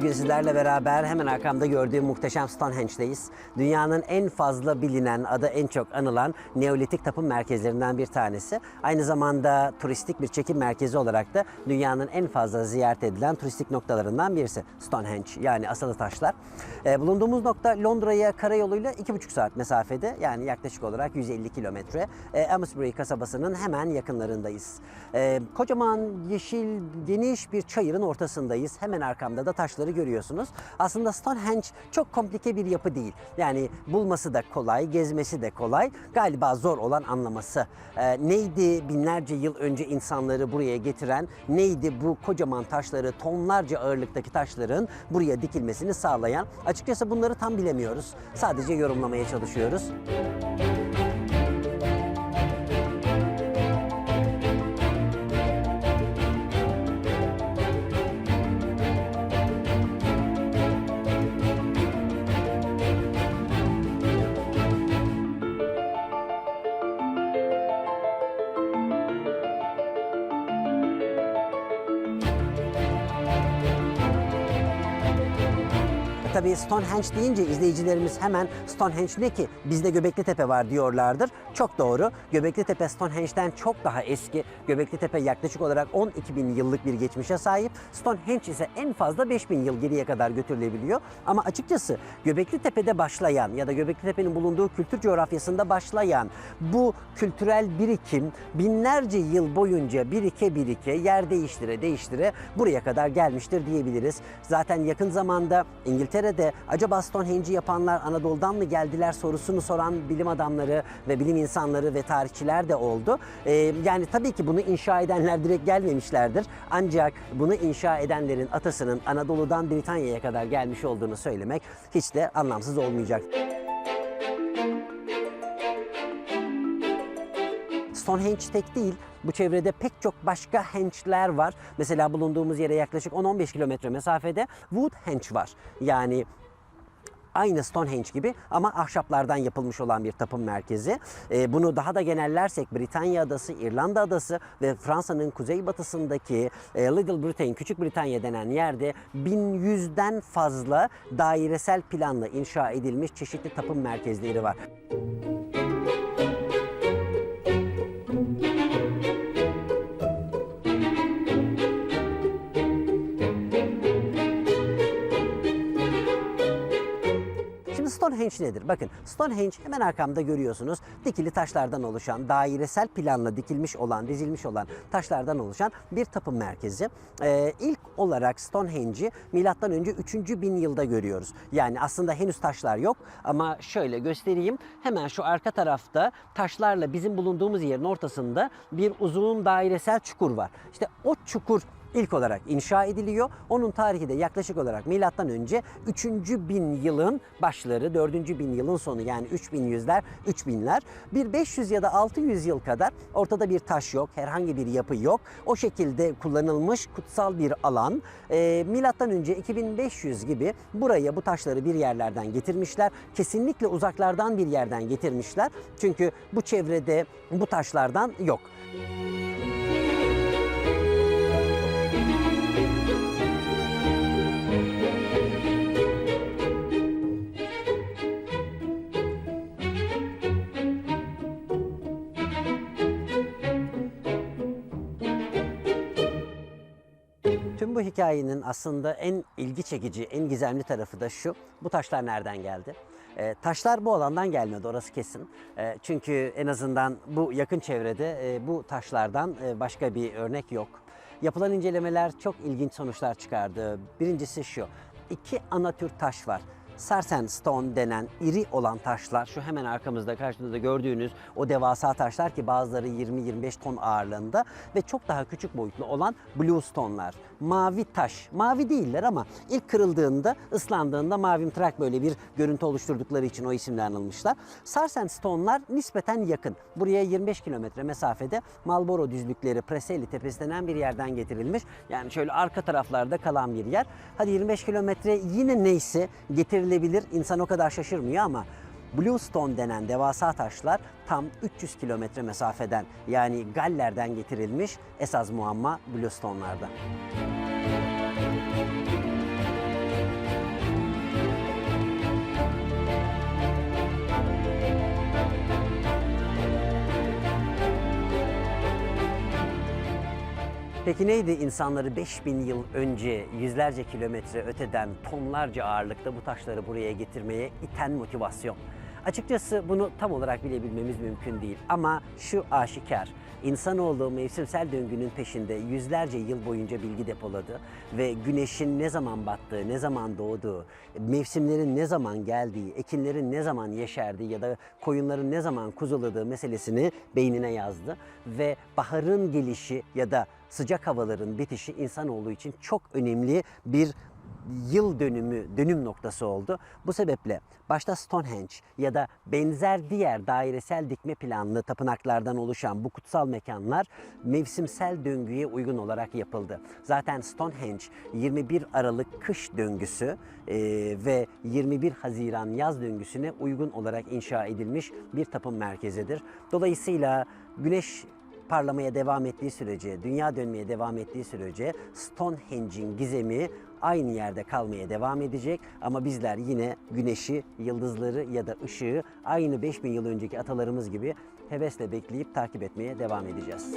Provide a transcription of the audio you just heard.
Sizlerle beraber hemen arkamda gördüğüm muhteşem Stonehenge'deyiz. Dünyanın en fazla bilinen, adı en çok anılan Neolitik tapın merkezlerinden bir tanesi. Aynı zamanda turistik bir çekim merkezi olarak da dünyanın en fazla ziyaret edilen turistik noktalarından birisi. Stonehenge yani asılı taşlar. Ee, bulunduğumuz nokta Londra'ya karayoluyla 2,5 saat mesafede yani yaklaşık olarak 150 kilometre. Ee, Amesbury kasabasının hemen yakınlarındayız. Ee, kocaman yeşil geniş bir çayırın ortasındayız. Hemen arkamda da taşları görüyorsunuz. Aslında Stonehenge çok komplike bir yapı değil. Yani bulması da kolay, gezmesi de kolay. Galiba zor olan anlaması. Ee, neydi binlerce yıl önce insanları buraya getiren, neydi bu kocaman taşları, tonlarca ağırlıktaki taşların buraya dikilmesini sağlayan? Açıkçası bunları tam bilemiyoruz. Sadece yorumlamaya çalışıyoruz. Tabii Stonehenge deyince izleyicilerimiz hemen Stonehenge ne ki bizde Göbekli Tepe var diyorlardır. Çok doğru. Göbekli Tepe Stonehenge'den çok daha eski. Göbekli Tepe yaklaşık olarak 12 bin yıllık bir geçmişe sahip. Stonehenge ise en fazla 5 bin yıl geriye kadar götürülebiliyor. Ama açıkçası Göbekli Tepe'de başlayan ya da Göbekli Tepe'nin bulunduğu kültür coğrafyasında başlayan bu kültürel birikim binlerce yıl boyunca birike birike yer değiştire değiştire buraya kadar gelmiştir diyebiliriz. Zaten yakın zamanda İngiltere'de acaba Stonehenge'i yapanlar Anadolu'dan mı geldiler sorusunu soran bilim adamları ve bilim insanları ve tarihçiler de oldu. Ee, yani tabii ki bunu inşa edenler direkt gelmemişlerdir. Ancak bunu inşa edenlerin atasının Anadolu'dan Britanya'ya kadar gelmiş olduğunu söylemek hiç de anlamsız olmayacak. Stonehenge tek değil, bu çevrede pek çok başka henchler var. Mesela bulunduğumuz yere yaklaşık 10-15 kilometre mesafede Woodhenge var. Yani aynı Stonehenge gibi ama ahşaplardan yapılmış olan bir tapın merkezi. Ee, bunu daha da genellersek Britanya Adası, İrlanda Adası ve Fransa'nın kuzeybatısındaki e, Little Britain, Küçük Britanya denen yerde 1100'den fazla dairesel planla inşa edilmiş çeşitli tapın merkezleri var. Şimdi Stonehenge nedir? Bakın Stonehenge hemen arkamda görüyorsunuz. Dikili taşlardan oluşan, dairesel planla dikilmiş olan, dizilmiş olan taşlardan oluşan bir tapın merkezi. Ee, ilk olarak Stonehenge'i milattan önce 3. bin yılda görüyoruz. Yani aslında henüz taşlar yok ama şöyle göstereyim. Hemen şu arka tarafta taşlarla bizim bulunduğumuz yerin ortasında bir uzun dairesel çukur var. İşte o çukur ilk olarak inşa ediliyor. Onun tarihi de yaklaşık olarak milattan önce 3. bin yılın başları, 4. bin yılın sonu yani 3100'ler, 3000'ler. Bir 500 ya da 600 yıl kadar ortada bir taş yok, herhangi bir yapı yok. O şekilde kullanılmış kutsal bir alan. Ee, milattan önce 2500 gibi buraya bu taşları bir yerlerden getirmişler. Kesinlikle uzaklardan bir yerden getirmişler. Çünkü bu çevrede bu taşlardan yok. Tüm bu hikayenin aslında en ilgi çekici, en gizemli tarafı da şu. Bu taşlar nereden geldi? Ee, taşlar bu alandan gelmedi orası kesin. Ee, çünkü en azından bu yakın çevrede e, bu taşlardan e, başka bir örnek yok. Yapılan incelemeler çok ilginç sonuçlar çıkardı. Birincisi şu. iki ana tür taş var. Sarsen Stone denen iri olan taşlar şu hemen arkamızda karşınızda gördüğünüz o devasa taşlar ki bazıları 20-25 ton ağırlığında ve çok daha küçük boyutlu olan Blue Stone'lar. Mavi taş. Mavi değiller ama ilk kırıldığında, ıslandığında mavimtırak böyle bir görüntü oluşturdukları için o isimle anılmışlar. Sarsen Stone'lar nispeten yakın. Buraya 25 kilometre mesafede Marlboro düzlükleri Preseli Tepesi denen bir yerden getirilmiş. Yani şöyle arka taraflarda kalan bir yer. Hadi 25 kilometre yine neyse getirilebilir. İnsan o kadar şaşırmıyor ama Bluestone denen devasa taşlar tam 300 kilometre mesafeden yani Galler'den getirilmiş esas muamma Bluestone'larda. Peki neydi insanları 5000 yıl önce yüzlerce kilometre öteden tonlarca ağırlıkta bu taşları buraya getirmeye iten motivasyon? Açıkçası bunu tam olarak bilebilmemiz mümkün değil ama şu aşikar. İnsanoğlu mevsimsel döngünün peşinde yüzlerce yıl boyunca bilgi depoladı ve güneşin ne zaman battığı, ne zaman doğduğu, mevsimlerin ne zaman geldiği, ekinlerin ne zaman yeşerdiği ya da koyunların ne zaman kuzuladığı meselesini beynine yazdı ve baharın gelişi ya da sıcak havaların bitişi insanoğlu için çok önemli bir yıl dönümü, dönüm noktası oldu. Bu sebeple başta Stonehenge ya da benzer diğer dairesel dikme planlı tapınaklardan oluşan bu kutsal mekanlar mevsimsel döngüye uygun olarak yapıldı. Zaten Stonehenge 21 Aralık kış döngüsü e, ve 21 Haziran yaz döngüsüne uygun olarak inşa edilmiş bir tapın merkezidir. Dolayısıyla güneş parlamaya devam ettiği sürece, dünya dönmeye devam ettiği sürece Stonehenge'in gizemi aynı yerde kalmaya devam edecek ama bizler yine güneşi, yıldızları ya da ışığı aynı 5000 yıl önceki atalarımız gibi hevesle bekleyip takip etmeye devam edeceğiz.